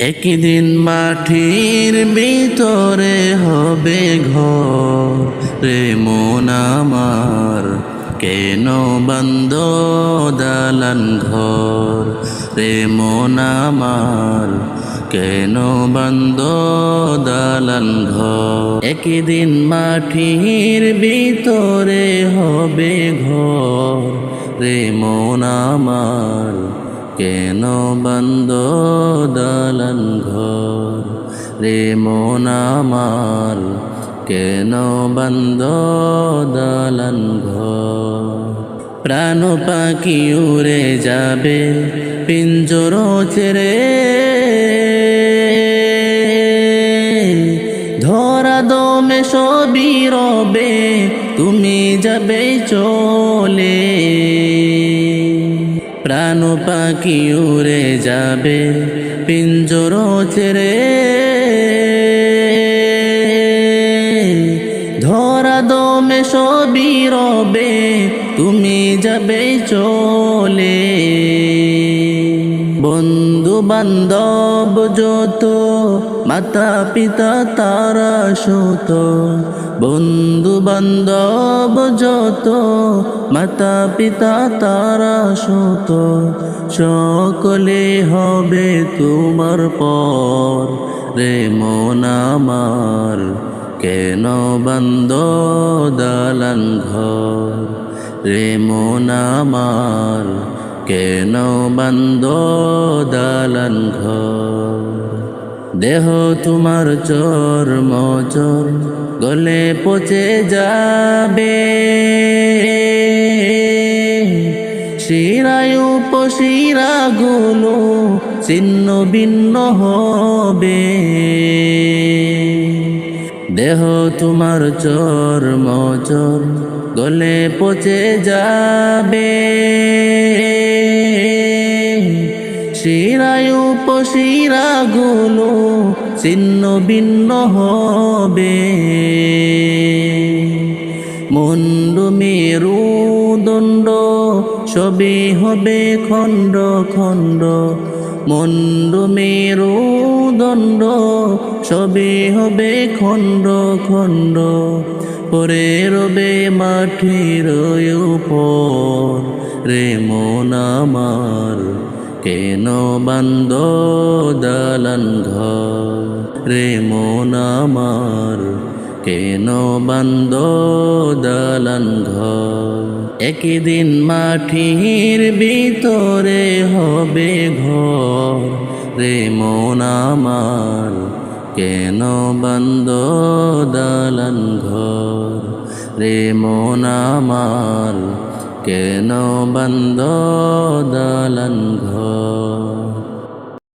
একদিন মাটির ভিতরে হবে ঘর রে মন আমার, কেন বন্ধ দালান ঘর? রে মন আমার, কেন বন্ধ দালান ঘর? একদিন মাটির ভিতরে হবে ঘর রে মন আমার কেন বন্ধ দালন ঘর? রে মন কেন বন্ধ দালন ঘর? প্রাণ পাখি উড়ে যাবে, পিঞ্জর ছেড়ে সবই রবে, তুমি যাবে চলে। প্রাণ পাখি উড়ে যাবে, পিঞ্জর ছেড়ে। ধরা দমে সবই রবে, তুমি যাবে চলে। বন্ধু বান্ধব যত মাতা পিতা তারা সুত। বন্ধু বান্ধব যত মাতা পিতা তারা সুত। সকলে হবে তোমার পর রে মন আমার। কেন বন্ধ দালান ঘর? রে মন আমার কেন বন্ধ দালান দেহ তোমার চোর মচর, গলে পচে যাবে। শিরায় উপশিরা গুলো ছিন্ন ভিন্ন হবে। দেহ তোমার চোর মচর, গলে পচে যাবে। শিরায় উপশিরা গুলো ছিন্ন ভিন্ন হবে। মুন্ডু মেরু দণ্ড সবে হবে খণ্ড খণ্ড। মুন্ডু মেরু দণ্ড, সবে হবে খণ্ড খণ্ড। পরে রবে মাটির রে মন আমার, কেন বন্ধ দালান ঘর? রে মন আমার কেন বন্ধ দালান ঘর? একদিন মাটির ভিতরে হবে ঘর। রে মন আমার, কেন বন্ধ দালান ঘর? রে মন আমার, কেন বন্ধ দালান ঘর?